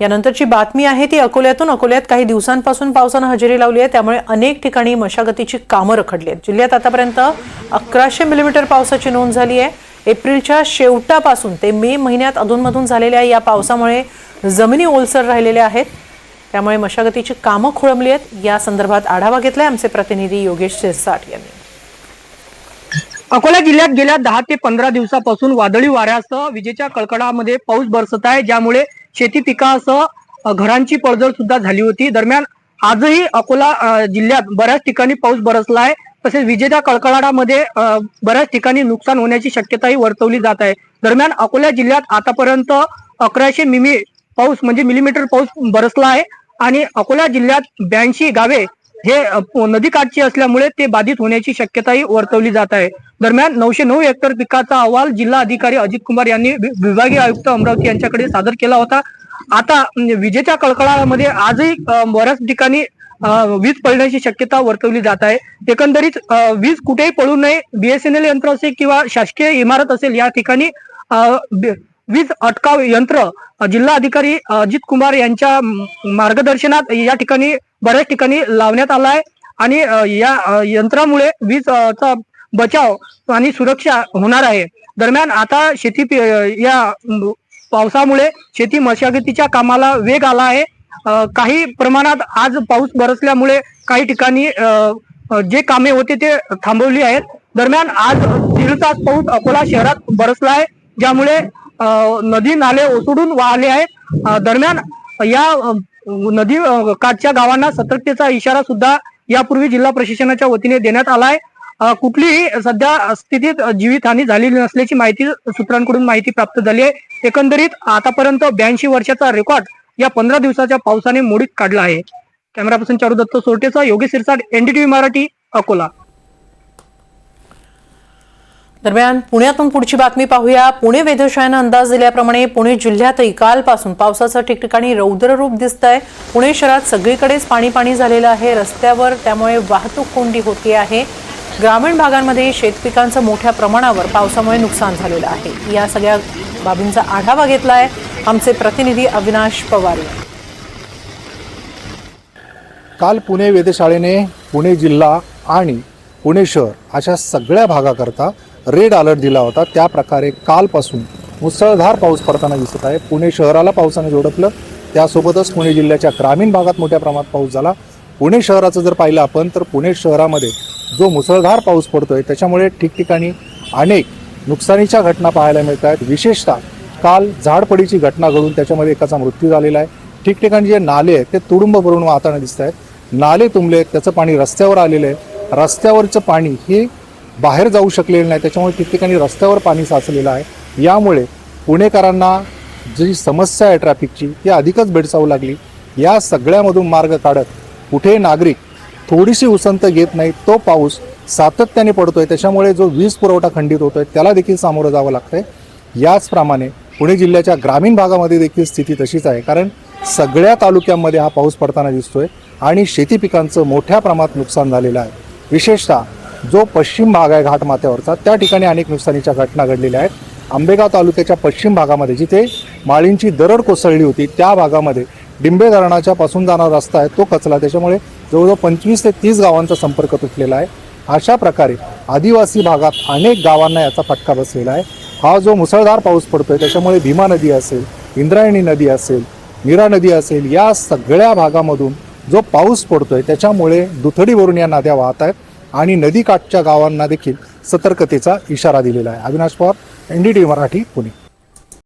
यानंतरची बातमी आहे ती अकोल्यातून. अकोल्यात काही दिवसांपासून पावसानं हजेरी लावली आहे. त्यामुळे अनेक ठिकाणी मशागतीची कामं रखडली आहेत. जिल्ह्यात आतापर्यंत अकराशे मिलीमीटर पावसाची नोंद झाली आहे. एप्रिलच्या शेवटापासून ते मे महिन्यात अधूनमधून झालेल्या या पावसामुळे जमिनी ओलसर राहिलेल्या आहेत. त्यामुळे मशागतीची कामं खोळंबली आहेत. या संदर्भात आढावा घेतलाय आमचे प्रतिनिधी योगेश शिरसाट यांनी. अकोला जिल्ह्यात गेल्या दहा ते पंधरा दिवसापासून वादळी वाऱ्यासह विजेच्या कडकडामध्ये पाऊस बरसत आहे. ज्यामुळे शेती पिकासह घरांची पडझड सुद्धा झाली होती. दरम्यान आजही अकोला जिल्ह्यात बऱ्याच ठिकाणी पाऊस बरसला आहे तसेच विजेच्या कडकडाटामध्ये बऱ्याच ठिकाणी नुकसान होण्याची शक्यताही वर्तवली जात आहे. दरम्यान अकोला जिल्ह्यात आतापर्यंत अकराशे मिमी पाऊस म्हणजे मिलीमीटर पाऊस बरसला आहे. आणि अकोला जिल्ह्यात ब्याऐंशी गावे हे नदीकाठची असल्यामुळे ते बाधित होण्याची शक्यताही वर्तवली जात आहे. दरम्यान नऊशे नऊ हेक्टर पिकाचा अहवाल जिल्हा अधिकारी अजित कुमार यांनी विभागीय आयुक्त अमरावती यांच्याकडे सादर केला होता. आता म्हणजे विजेच्या कळकळामध्ये आजही बऱ्याच ठिकाणी वीज पडण्याची शक्यता वर्तवली जात आहे. एकंदरीत वीज कुठेही पडू नये बीएसएनएल यंत्र असेल किंवा शासकीय इमारत असेल या ठिकाणी वीज अटकाव यंत्र जिल्हा अधिकारी अजित कुमार यांच्या मार्गदर्शनात या ठिकाणी बऱ्याच ठिकाणी लावण्यात आला आहे आणि या यंत्रामुळे वीज चा बचाव आणि सुरक्षा होणार आहे. दरम्यान आता शेती या पावसामुळे शेती मशागतीच्या कामाला वेग आला आहे. काही प्रमाणात आज पाऊस बरसल्यामुळे काही ठिकाणी जे कामे होते ते थांबवली आहेत. दरम्यान आज दीड तास पाऊस अकोला शहरात बरसला आहे ज्यामुळे नदी नाले ओसडून वाहले आहे दरम्यान या नदी काठच्या गावांना सतर्कतेचा इशारा सुद्धा यापूर्वी जिल्हा प्रशासनाच्या वतीने देण्यात आला आहे. कुठलीही सध्या स्थितीत जीवितहानी झालेली नसल्याची माहिती सूत्रांकडून माहिती प्राप्त झाली आहे. एकंदरीत आतापर्यंत ब्याऐंशी वर्षाचा रेकॉर्ड या पंधरा दिवसाच्या पावसाने मोडीत काढला आहे. कॅमेरा पर्सन चारू दत्त सोरटेचा योगेश सिरसाट एनडीटीव्ही मराठी अकोला. दरम्यान पुण्यातून पुढची बातमी पाहूया. पुणे वेधशाळेनं अंदाज दिल्याप्रमाणे पुणे जिल्ह्यातही कालपासून पावसाचं ठिकठिकाणी रौद्र रूप दिसत आहे पुणे शहरात सगळीकडेच पाणी पाणी झालेलं आहे. रस्त्यावर त्यामुळे वाहतूक कोंडी होती आहे. ग्रामीण भागांमध्ये शेतपिकांचं मोठ्या प्रमाणावर पावसामुळे नुकसान झालेलं आहे. या सगळ्या बाबींचा आढावा घेतला आहे आमचे प्रतिनिधी अविनाश पवार. काल पुणे वेधशाळेने पुणे जिल्हा आणि पुणे शहर अशा सगळ्या भागाकरता रेड अलर्ट दिला होता. त्या प्रकारे कालपासून मुसळधार पाऊस पडताना दिसत आहे. पुणे शहराला पावसाने झोडपलं त्यासोबतच पुणे जिल्ह्याच्या ग्रामीण भागात मोठ्या प्रमाणात पाऊस झाला. पुणे शहराचं जर पाहिलं आपण तर पुणे शहरामध्ये जो मुसळधार पाऊस पडतोय त्याच्यामुळे ठिकठिकाणी अनेक नुकसानीच्या घटना पाहायला मिळत आहेत विशेषतः काल झाडपडीची घटना घडून त्याच्यामध्ये एकाचा मृत्यू झालेला आहे. ठिकठिकाणी जे नाले आहेत ते तुडुंब भरून वाहताना दिसत आहेत नाले तुंबले त्याचं पाणी रस्त्यावर आलेलं आहे. रस्त्यावरचं पाणी हे बाहेर जाऊ शकलेलं नाही. त्याच्यामुळे ठिकठिकाणी रस्त्यावर पाणी साचलेलं आहे. यामुळे पुणेकरांना जी समस्या आहे ट्रॅफिकची ती अधिकच भेडसावू लागली. या सगळ्यामधून मार्ग काढत कुठे नागरिक थोडीशी उसंत घेत नाही तो पाऊस सातत्याने पडतोय. त्याच्यामुळे जो वीज पुरवठा खंडित होतोय त्याला देखील सामोरं जावं लागतंय. याचप्रमाणे पुणे जिल्ह्याच्या ग्रामीण भागामध्ये देखील स्थिती तशीच आहे. कारण सगळ्या तालुक्यांमध्ये हा पाऊस पडताना दिसतोय आणि शेती पिकांचं मोठ्या प्रमाणात नुकसान झालेलं आहे. विशेषतः जो पश्चिम भाग आहे घाटमाथ्यावरचा त्या ठिकाणी अनेक नुकसानीच्या घटना घडलेल्या आहेत. आंबेगाव तालुक्याच्या पश्चिम भागामध्ये जिथे माळींची दरड कोसळली होती त्या भागामध्ये डिंबे धरणाच्या पासून जाणारा रस्ता आहे तो कचला त्याच्यामुळे जवळजवळ पंचवीस ते तीस गावांचा संपर्क तुटलेला आहे. अशा प्रकारे आदिवासी भागात अनेक गावांना याचा फटका बसलेला आहे. हा जो मुसळधार पाऊस पडतोय त्याच्यामुळे भीमा नदी असेल इंद्रायणी नदी असेल निरा नदी असेल या सगळ्या भागामधून जो पाऊस पडतोय त्याच्यामुळे दुथडीवरून या नद्या वाहत आहेत. आणि नदीकाठच्या गावांना देखील सतर्कतेचा इशारा दिलेला आहे. Avinash Pawar N D T Marathi Pune.